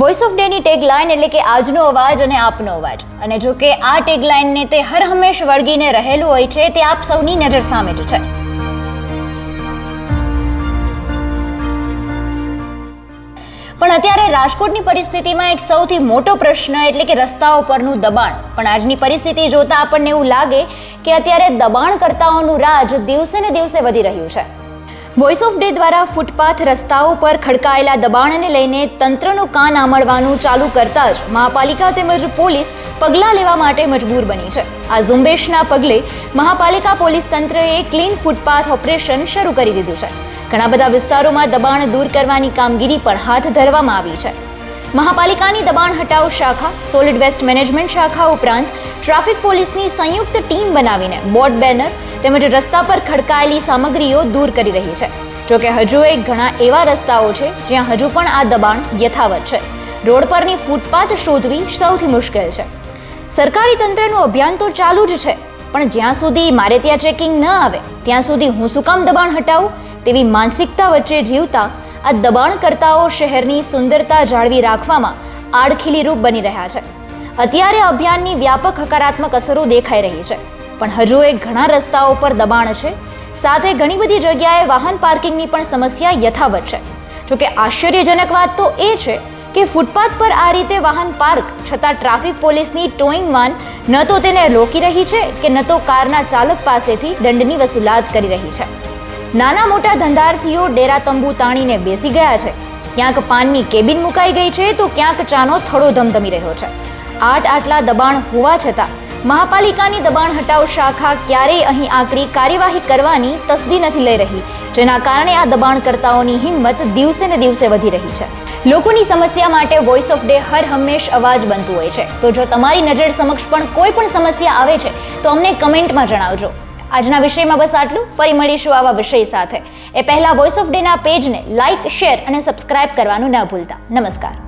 Voice of ડેની tag line એટલે કે આજનો અવાજ અને આપનો અવાજ. અને જો કે આ ટેગ લાઇનને તે હર હંમેશ વળગીને રહેલું હોય છે, તે આપ સૌની નજર સામે જ છે. પણ અત્યારે રાજકોટની પરિસ્થિતિમાં એક સૌથી મોટો પ્રશ્ન એટલે કે રસ્તાઓ પરનું દબાણ. પણ આજની પરિસ્થિતિ જોતા આપણને એવું લાગે કે અત્યારે દબાણકર્તાઓનું રાજ દિવસે ને દિવસે વધી રહ્યું છે. વોઇસ ઓફ ડે દ્વારા ફૂટપાથ રસ્તાઓ પર ખડકાયેલા દબાણને લઈને તંત્રનું કાન આમળવાનું ચાલુ કરતા જ મહાપાલિકા તેમજ પોલીસ પગલાં લેવા માટે મજબૂર બની છે. આ ઝુંબેશના પગલે મહાપાલિકા પોલીસ તંત્રએ ક્લીન ફૂટપાથ ઓપરેશન શરૂ કરી દીધું છે. ઘણા બધા વિસ્તારોમાં દબાણ દૂર કરવાની કામગીરી પણ હાથ ધરવામાં આવી છે. મહાપાલિકાની દબાણ હટાવ શાખા સોલિડ વેસ્ટ મેનેજમેન્ટ શાખા ઉપરાંત ટ્રાફિક પોલીસની સંયુક્ત ટીમ બનાવીને બોર્ડ બેનર તેમજ રસ્તા પર ખડકાયેલી સામગ્રીઓ દૂર કરી રહી છે. જોકે હજુ એક ઘણા એવા રસ્તાઓ છે જ્યાં હજુ પણ આ દબાણ યથાવત છે. રોડ પરની ફૂટપાથ શોધવી સૌથી મુશ્કેલ છે. સરકારી તંત્રનું અભિયાન તો ચાલુ જ છે, પણ જ્યાં સુધી મારે ત્યાં ચેકિંગ ન આવે, ત્યાં સુધી હું શું કામ દબાણ હટાવું? તેવી માનસિકતા વચ્ચે જીવતા આ દબાણકર્તાઓ શહેરની સુંદરતા જાળવી રાખવામાં આડખીલી રૂપ બની રહ્યા છે. અત્યારે અભિયાનની વ્યાપક હકારાત્મક અસરો દેખાઈ રહી છે. પણ હજુ એ ઘણા રસ્તાઓ પર દબાણ છે. સાથે ઘણી બધી જગ્યાએ વાહન પાર્કિંગની પણ સમસ્યા યથાવત છે. જોકે આશ્ચર્યજનક વાત તો એ છે કે ફૂટપાથ પર આ રીતે વાહન પાર્ક છતાં ટ્રાફિક પોલીસની ટોઈંગ વાન ન તો તેને રોકી રહી છે કે ન તો કારના ચાલક પાસેથી દંડની વસૂલાત કરી રહી છે. નાના મોટા ધંધાર્થીઓ ડેરા તંબુ તાણીને બેસી ગયા છે. ક્યાંક પાનની કેબિન મુકાઈ ગઈ છે તો ક્યાંક ચાનો થડો ધમધમી રહ્યો છે. આટ આટલા દબાણ હોવા છતાં મહાપાલિકાની દબાણ હટાવ શાખા ક્યારેય અહીં આકરી કાર્યવાહી કરવાની તસદી નથી લઈ રહી, જેના કારણે આ દબાણકર્તાઓની હિંમત દિવસે ને દિવસે વધી રહી છે. લોકોની સમસ્યા માટે વોઇસ ઓફ ડે હર હંમેશ અવાજ બનતું હોય છે. તો જો તમારી નજર સમક્ષ પણ કોઈ પણ સમસ્યા આવે છે, તો અમને કમેન્ટમાં જણાવજો. આજના વિષયમાં બસ આટલું. ફરી મળીશું આવા વિષય સાથે. એ પહેલા વોઇસ ઓફ ડેના પેજને લાઇક શેર અને સબસ્ક્રાઇબ કરવાનું ન ભૂલતા. નમસ્કાર.